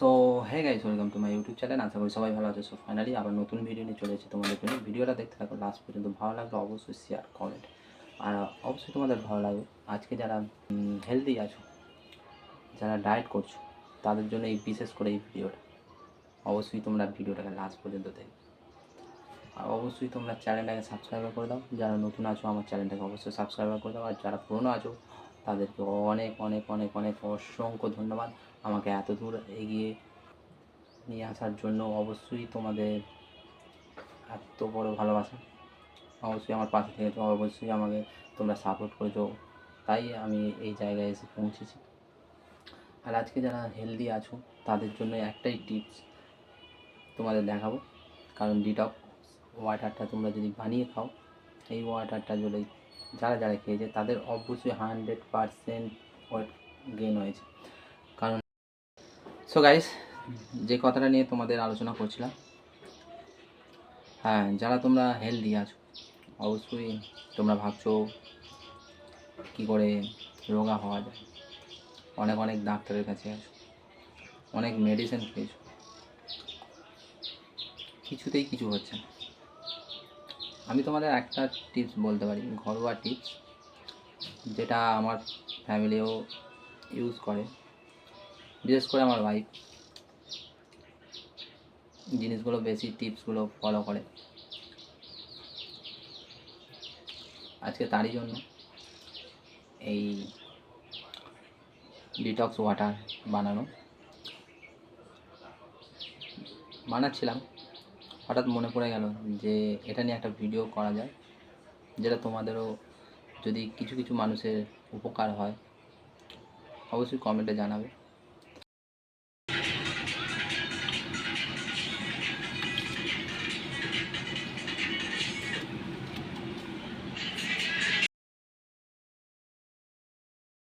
So hey guys welcome to my YouTube channel আশা করি সবাই ভালো আছে। সো ফাইনালি আবার নতুন ভিডিও নিয়ে চলে এসেছি তোমাদের জন্য। ভিডিওটা দেখতে থাকো লাস্ট পর্যন্ত। ভালো লাগলে অবশ্যই শেয়ার কমেন্ট আর অবশ্যই তোমাদের ভালো লাগবে। আজকে যারা হেলদি আছো, যারা ডায়েট করছ, তাদের জন্য এই বিশেষ করে এই ভিডিওটা অবশ্যই তোমরা ভিডিওটাকে লাস্ট পর্যন্ত দেখো আর অবশ্যই তোমরা চ্যানেলটাকে সাবস্ক্রাইব করে দাও। যারা নতুন আছো, আমার চ্যানেলটাকে অবশ্যই সাবস্ক্রাইব করে দাও। আর যারা পুরনো আছো তাদেরকে অনেক অনেক অনেক অনেক অসংখ্য ধন্যবাদ। আমাকে এত দূর এগিয়ে নিয়ে আসার জন্য অবশ্যই তোমাদের এত বড় ভালোবাসা। অবশ্যই আমার পাশে থেকে তো অবশ্যই আমাকে তোমরা সাপোর্ট করেছ তাই আমি এই জায়গায় এসে পৌঁছেছি। আর আজকে যারা হেলদি আছো, তাদের জন্য একটাই টিপস তোমাদের দেখাবো। কারণ ডিটক ওয়াটারটা তোমরা যদি বানিয়ে খাও, এই ওয়াটারটা যদি যারা যারা খেয়েছে, তাদের অবশ্যই হান্ড্রেড পারসেন্ট ওয়েট গেইন হয়েছে। কারণ সো গাইস যে কথাটা নিয়ে তোমাদের আলোচনা করছিলাম হ্যাঁ যারা তোমরা হেলদি আছো, অবশ্যই তোমরা ভাবছ কী করে রোগা হওয়া যায়। অনেক অনেক ডাক্তারের কাছে আছো অনেক মেডিসিন খেয়েছো। কিছুতেই কিছু হচ্ছে না। আমি তোমাদের একটা টিপস বলতে পারি, ঘরোয়া টিপস যেটা আমার ফ্যামিলিও ইউজ করে। বিশেষ করে আমার ওয়াইফ জিনিসগুলো বেশি টিপসগুলো ফলো করে। আজকে তারই জন্য এই ডিটক্স ওয়াটার বানানো। বানাচ্ছিলাম। হঠাৎ মনে পড়ে গেল যে এটা নিয়ে একটা ভিডিও করা যায়, যেটা তোমাদেরও যদি কিছু কিছু মানুষের উপকার হয়, অবশ্যই কমেন্টে জানাবে।